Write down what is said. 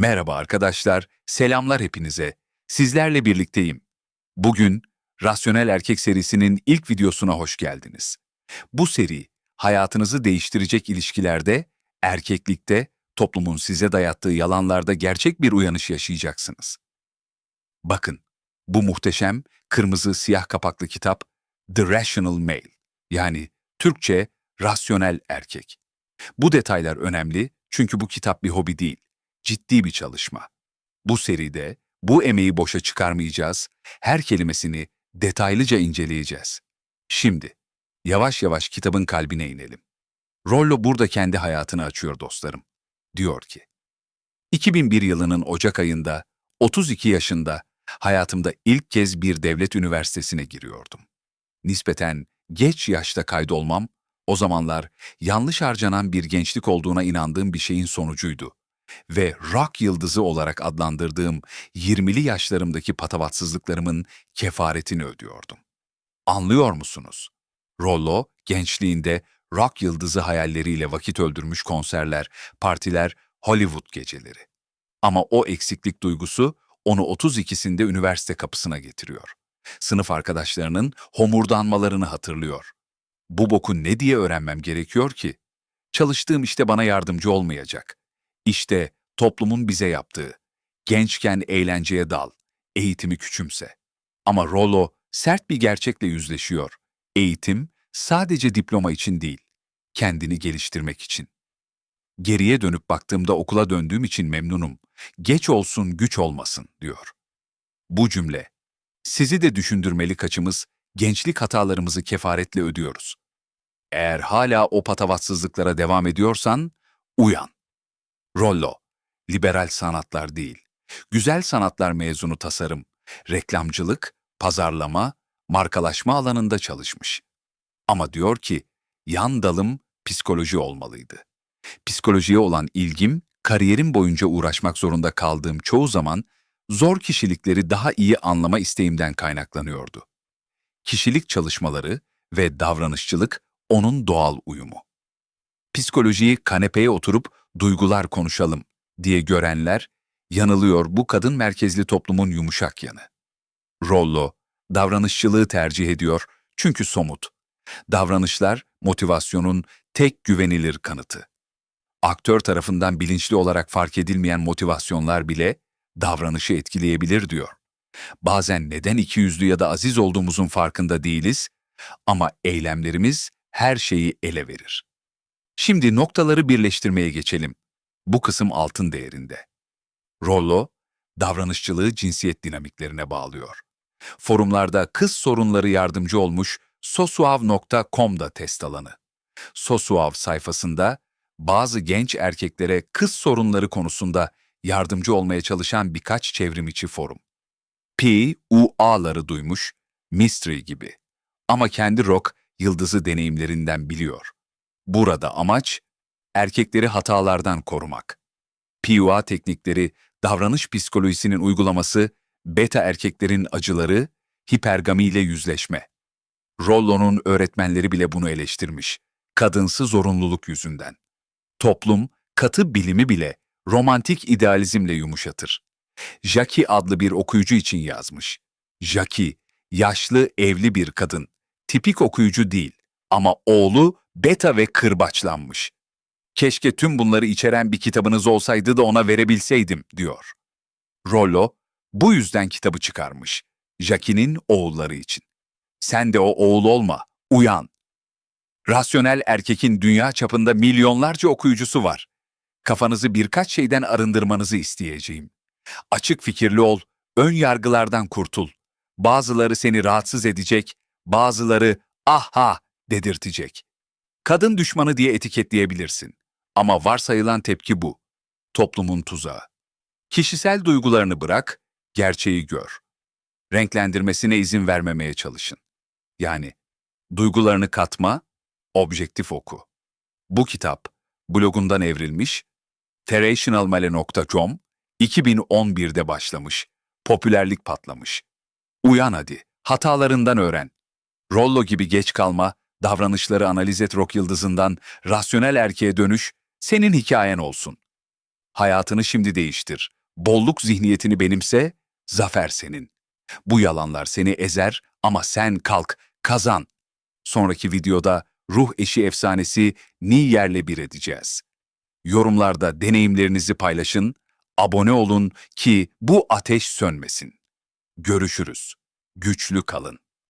Merhaba arkadaşlar, selamlar hepinize. Sizlerle birlikteyim. Bugün Rasyonel Erkek serisinin ilk videosuna hoş geldiniz. Bu seri, hayatınızı değiştirecek ilişkilerde, erkeklikte, toplumun size dayattığı yalanlarda gerçek bir uyanış yaşayacaksınız. Bakın, bu muhteşem, kırmızı siyah kapaklı kitap The Rational Male, yani Türkçe Rasyonel Erkek. Bu detaylar önemli çünkü bu kitap bir hobi değil, ciddi bir çalışma. Bu seride bu emeği boşa çıkarmayacağız, her kelimesini detaylıca inceleyeceğiz. Şimdi yavaş yavaş kitabın kalbine inelim. Rollo burada kendi hayatını açıyor dostlarım. Diyor ki, 2001 yılının Ocak ayında, 32 yaşında, hayatımda ilk kez bir devlet üniversitesine giriyordum. Nispeten geç yaşta kaydolmam, o zamanlar yanlış harcanan bir gençlik olduğuna inandığım bir şeyin sonucuydu. Ve rock yıldızı olarak adlandırdığım 20'li yaşlarımdaki patavatsızlıklarımın kefaretini ödüyordum. Anlıyor musunuz? Rollo, gençliğinde rock yıldızı hayalleriyle vakit öldürmüş konserler, partiler, Hollywood geceleri. Ama o eksiklik duygusu onu 32'sinde üniversite kapısına getiriyor. Sınıf arkadaşlarının homurdanmalarını hatırlıyor. Bu boku ne diye öğrenmem gerekiyor ki? Çalıştığım işte bana yardımcı olmayacak. İşte toplumun bize yaptığı. Gençken eğlenceye dal, eğitimi küçümse. Ama Rollo sert bir gerçekle yüzleşiyor. Eğitim sadece diploma için değil, kendini geliştirmek için. Geriye dönüp baktığımda okula döndüğüm için memnunum. Geç olsun güç olmasın diyor. Bu cümle, sizi de düşündürmeli kaçımız, gençlik hatalarımızı kefaretle ödüyoruz. Eğer hala o patavatsızlıklara devam ediyorsan, uyan. Rollo, liberal sanatlar değil, güzel sanatlar mezunu tasarım, reklamcılık, pazarlama, markalaşma alanında çalışmış. Ama diyor ki, yan dalım psikoloji olmalıydı. Psikolojiye olan ilgim, kariyerim boyunca uğraşmak zorunda kaldığım çoğu zaman zor kişilikleri daha iyi anlama isteğimden kaynaklanıyordu. Kişilik çalışmaları ve davranışçılık onun doğal uyumu. Psikolojiyi kanepeye oturup duygular konuşalım diye görenler, yanılıyor bu kadın merkezli toplumun yumuşak yanı. Rollo, davranışçılığı tercih ediyor çünkü somut. Davranışlar, motivasyonun tek güvenilir kanıtı. Aktör tarafından bilinçli olarak fark edilmeyen motivasyonlar bile davranışı etkileyebilir diyor. Bazen neden ikiyüzlü ya da aziz olduğumuzun farkında değiliz ama eylemlerimiz her şeyi ele verir. Şimdi noktaları birleştirmeye geçelim. Bu kısım altın değerinde. Rollo, davranışçılığı cinsiyet dinamiklerine bağlıyor. Forumlarda kız sorunları yardımcı olmuş sosuav.com'da test alanı. Sosuav sayfasında bazı genç erkeklere kız sorunları konusunda yardımcı olmaya çalışan birkaç çevrimiçi forum. P, U, A'ları duymuş, Mystery gibi. Ama kendi rock yıldızı deneyimlerinden biliyor. Burada amaç, erkekleri hatalardan korumak. PUA teknikleri, davranış psikolojisinin uygulaması, beta erkeklerin acıları, hipergamiyle yüzleşme. Rollo'nun öğretmenleri bile bunu eleştirmiş. Kadınsı zorunluluk yüzünden. Toplum, katı bilimi bile romantik idealizmle yumuşatır. Jackie adlı bir okuyucu için yazmış. Jackie, yaşlı evli bir kadın. Tipik okuyucu değil ama oğlu beta ve kırbaçlanmış. Keşke tüm bunları içeren bir kitabınız olsaydı da ona verebilseydim, diyor. Rollo, bu yüzden kitabı çıkarmış. Jackie'nin oğulları için. Sen de o oğul olma, uyan. Rasyonel erkekin dünya çapında milyonlarca okuyucusu var. Kafanızı birkaç şeyden arındırmanızı isteyeceğim. Açık fikirli ol, ön yargılardan kurtul. Bazıları seni rahatsız edecek, bazıları aha dedirtecek. Kadın düşmanı diye etiketleyebilirsin. Ama varsayılan tepki bu. Toplumun tuzağı. Kişisel duygularını bırak, gerçeği gör. Renklendirmesine izin vermemeye çalışın. Yani duygularını katma, objektif oku. Bu kitap blogundan evrilmiş, terrationalmale.com 2011'de başlamış, popülerlik patlamış. Uyan hadi, hatalarından öğren. Rollo gibi geç kalma, davranışları analiz et rock yıldızından rasyonel erkeğe dönüş, senin hikayen olsun. Hayatını şimdi değiştir. Bolluk zihniyetini benimse, zafer senin. Bu yalanlar seni ezer ama sen kalk, kazan. Sonraki videoda ruh eşi efsanesi Niyer'le bir edeceğiz. Yorumlarda deneyimlerinizi paylaşın, abone olun ki bu ateş sönmesin. Görüşürüz. Güçlü kalın.